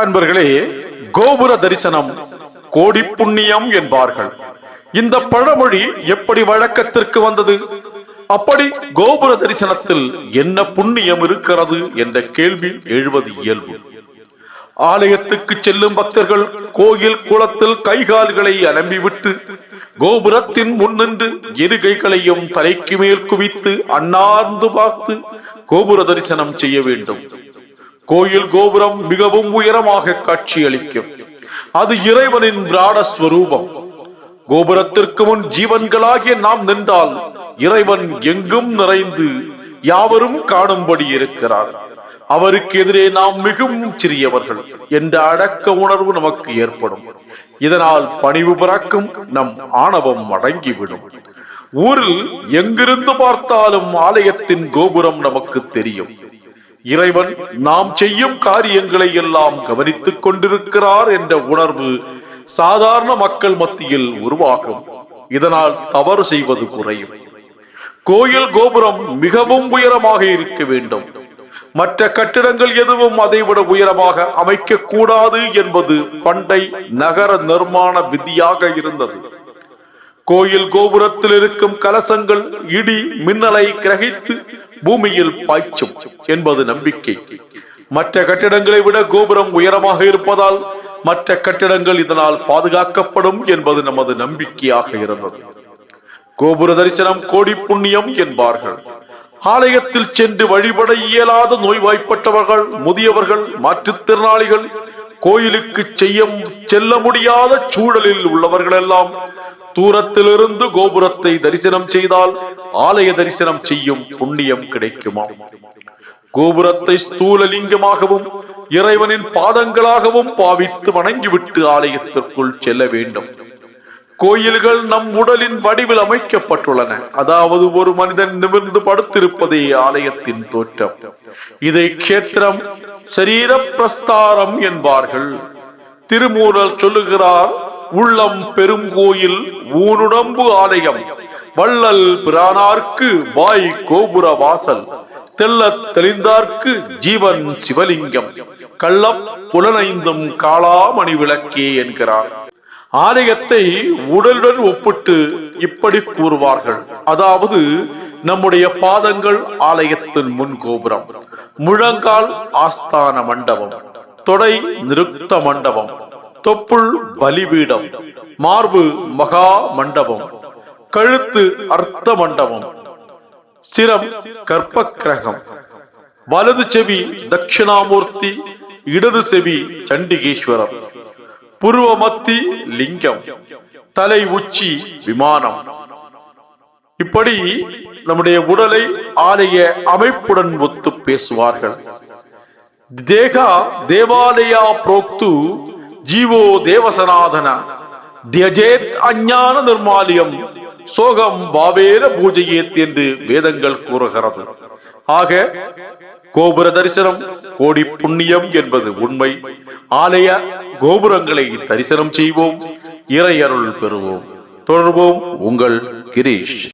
அன்பர்களே கோபுர தரிசனம் கோடி புண்ணியம் என்பார்கள். இந்த பழமொழி எப்படி வழக்கத்திற்கு வந்தது? அப்படி கோபுர தரிசனத்தில் என்ன புண்ணியம் இருக்கிறது என்ற கேள்வி எழுவது இயல்பு. ஆலயத்துக்கு செல்லும் பக்தர்கள் கோயில் குளத்தில் கைகால்களை அலம்பிவிட்டு கோபுரத்தின் முன்னின்று இரு கைகளையும் தலைக்கு மேல் குவித்து அண்ணார்ந்து பார்த்து கோபுர தரிசனம் செய்ய வேண்டும். கோயில் கோபுரம் மிகவும் உயரமாக காட்சியளிக்கும். அது இறைவனின் பிராடஸ்வரூபம் கோபுரத்திற்கு முன் ஜீவன்களாகிய நாம் நின்றால் இறைவன் எங்கும் நிறைந்து யாவரும் காணும்படி இருக்கிறார். அவருக்கு எதிரே நாம் மிகவும் சிறியவர்கள் என்ற அடக்க உணர்வு நமக்கு ஏற்படும். இதனால் பணிவு பிறக்கும் நம் ஆணவம் அடங்கிவிடும் ஊரில் எங்கிருந்து பார்த்தாலும் ஆலயத்தின் கோபுரம் நமக்கு தெரியும். இறைவன் நாம் செய்யும் காரியங்களை எல்லாம் கவனித்துக் கொண்டிருக்கிறார் என்ற உணர்வு சாதாரண மக்கள் மத்தியில் உருவாகும். இதனால் தவறு செய்வது குறையும். கோயில் கோபுரம் மிகவும் உயரமாக இருக்க வேண்டும். மற்ற கட்டிடங்கள் எதுவும் அதைவிட உயரமாக அமைக்க கூடாது என்பது பண்டை நகர நிர்மாண விதியாக இருந்தது. கோயில் கோபுரத்தில் இருக்கும் கலசங்கள் இடி மின்னலை கிரகித்து பூமியில் பாய்ச்சும் என்பது நம்பிக்கை. மற்ற கட்டிடங்களை விட கோபுரம் உயரமாக இருப்பதால் மற்ற கட்டிடங்கள் இதனால் பாதுகாக்கப்படும் என்பது நமது நம்பிக்கையாக இருந்தது. கோபுர தரிசனம் கோடி புண்ணியம் என்பார்கள். ஆலயத்தில் சென்று வழிபட இயலாத நோய்வாய்ப்பட்டவர்கள் முதியவர்கள் மாற்றுத்திறனாளிகள் கோயிலுக்கு செய்ய செல்ல முடியாத சூழலில் உள்ளவர்கள் எல்லாம் தூரத்திலிருந்து கோபுரத்தை தரிசனம் செய்தால் ஆலய தரிசனம் செய்யும் புண்ணியம் கிடைக்குமா? கோபுரத்தை ஸ்தூலலிங்கமாகவும் இறைவனின் பாதங்களாகவும் பாவித்து வணங்கிவிட்டு ஆலயத்திற்குள் செல்ல வேண்டும். கோயில்கள் நம் உடலின் வடிவில் அமைக்கப்பட்டுள்ளன. அதாவது ஒரு மனிதன் நிமிர்ந்து படுத்திருப்பதே ஆலயத்தின் தோற்றம். இதை கேத்திரம் சரீர பிரஸ்தாரம் என்பார்கள். திருமூரல் சொல்லுகிறார் உள்ளம் பெருங்கோயில் ஊனுடம்பு ஆலயம். வள்ளல் பிரானார்க்கு வாய் கோபுர வாசல். தெல்ல தெளிந்தார்க்கு ஜீவன் சிவலிங்கம். கள்ளம் புலனைந்தும் காளாமணி விளக்கே என்கிறார். ஆலயத்தை உடலுடன் ஒப்பிட்டு இப்படி கூறுவார்கள். அதாவது நம்முடைய பாதங்கள் ஆலயத்தின் முன் கோபுரம். முழங்கால் ஆஸ்தான மண்டபம் தொடை நிருக்த மண்டபம் தொப்புள் பலிபீடம் மார்பு மகா மண்டபம் கழுத்து அர்த்த மண்டபம் சிரம் கற்ப கிரகம் வலது செவி தட்சிணாமூர்த்தி இடது செவி சண்டிகேஸ்வரம் புருவ மத்தி லிங்கம் தலை உச்சி விமானம். இப்படி நம்முடைய உடலை ஆலய அமைப்புடன் ஒத்து பேசுவார்கள். தேகா தேவாலயா புரோக்து ஜீவோ தேவசனாதன தியஜேத் அஞ்ஞான நிர்மாலியம் சோகம் பாவேர பூஜையேத் என்று வேதங்கள் கூறுகிறது. ஆக கோபுர தரிசனம் கோடி புண்ணியம் என்பது உண்மை. ஆலய கோபுரங்களை தரிசனம் செய்வோம் இறையருள் பெறுவோம். தொடர்வோம் உங்கள் கிரீஷ்.